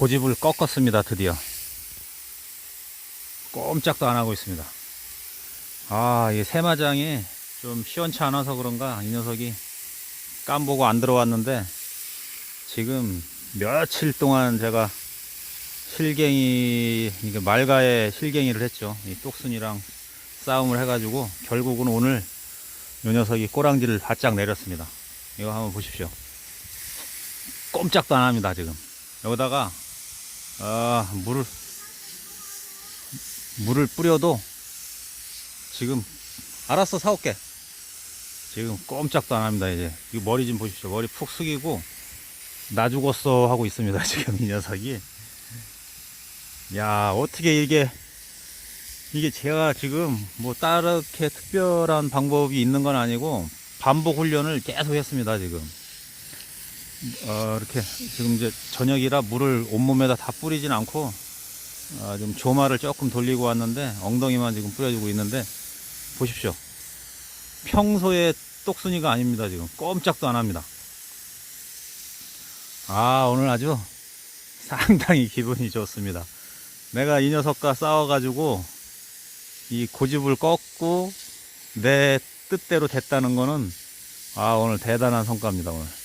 고집을 꺾었습니다, 드디어. 꼼짝도 안 하고 있습니다. 아, 이 새마장이 좀 시원치 않아서 그런가 이 녀석이 깜보고 안 들어왔는데 지금 며칠 동안 제가 실갱이, 이게 말가에 실갱이를 했죠. 이 똑순이랑 싸움을 해가지고 결국은 오늘 요 녀석이 꼬랑지를 바짝 내렸습니다. 이거 한번 보십시오. 꼼짝도 안 합니다, 지금. 여기다가, 아, 물을, 물을 뿌려도 지금, 알았어, 사올게. 지금 꼼짝도 안 합니다, 이제. 이 머리 좀 보십시오. 머리 푹 숙이고, 나 죽었어 하고 있습니다, 지금 이 녀석이. 야, 어떻게 이게, 이게 제가 지금 뭐 따르게 특별한 방법이 있는 건 아니고, 반복 훈련을 계속 했습니다, 지금. 어, 이렇게 지금 이제 저녁이라 물을 온몸에다 다 뿌리진 않고, 아, 좀 조마를 조금 돌리고 왔는데, 엉덩이만 지금 뿌려주고 있는데, 보십시오. 평소에 똑순이가 아닙니다, 지금. 꼼짝도 안 합니다. 아, 오늘 아주 상당히 기분이 좋습니다. 내가 이 녀석과 싸워 가지고, 이 고집을 꺾고, 내 뜻대로 됐다는 거는, 아, 오늘 대단한 성과입니다, 오늘.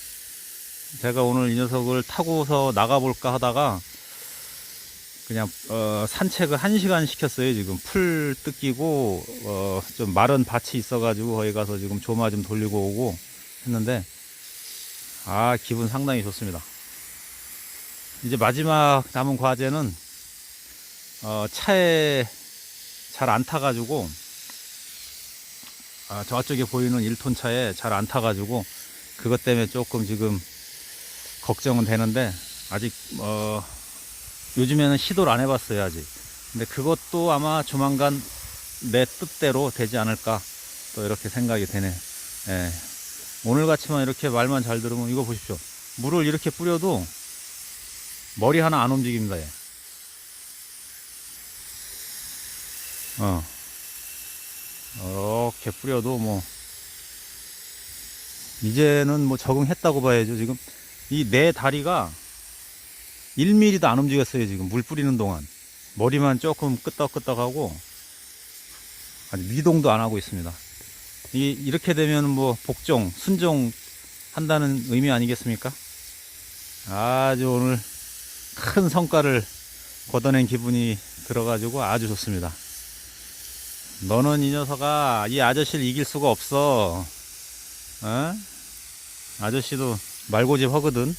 제가 오늘 이 녀석을 타고서 나가볼까 하다가, 그냥, 어, 산책을 한 시간 시켰어요, 지금. 풀 뜯기고, 어, 좀 마른 밭이 있어가지고, 거기 가서 지금 조마 좀 돌리고 오고 했는데, 아, 기분 상당히 좋습니다. 이제 마지막 남은 과제는, 어, 차에 잘 안 타가지고, 아, 저쪽에 보이는 1톤 차에 잘 안 타가지고, 그것 때문에 조금 지금 걱정은 되는데, 아직, 어, 요즘에는 시도를 안 해봤어요, 아직. 근데 그것도 아마 조만간 내 뜻대로 되지 않을까, 또 이렇게 생각이 되네. 예. 오늘 같이만 이렇게 말만 잘 들으면 이거 보십시오. 물을 이렇게 뿌려도 머리 하나 안 움직입니다, 얘. 어. 이렇게 뿌려도 뭐, 이제는 뭐 적응했다고 봐야죠. 지금 이 내 다리가 1mm도 안 움직였어요. 지금 물 뿌리는 동안. 머리만 조금 끄떡끄떡하고 아주 미동도 안 하고 있습니다. 이, 이렇게 되면 뭐 복종, 순종 한다는 의미 아니겠습니까? 아주 오늘 큰 성과를 거둬낸 기분이 들어가지고 아주 좋습니다. 너는 이 녀석아, 이 아저씨를 이길 수가 없어. 어? 아저씨도 말고집 하거든.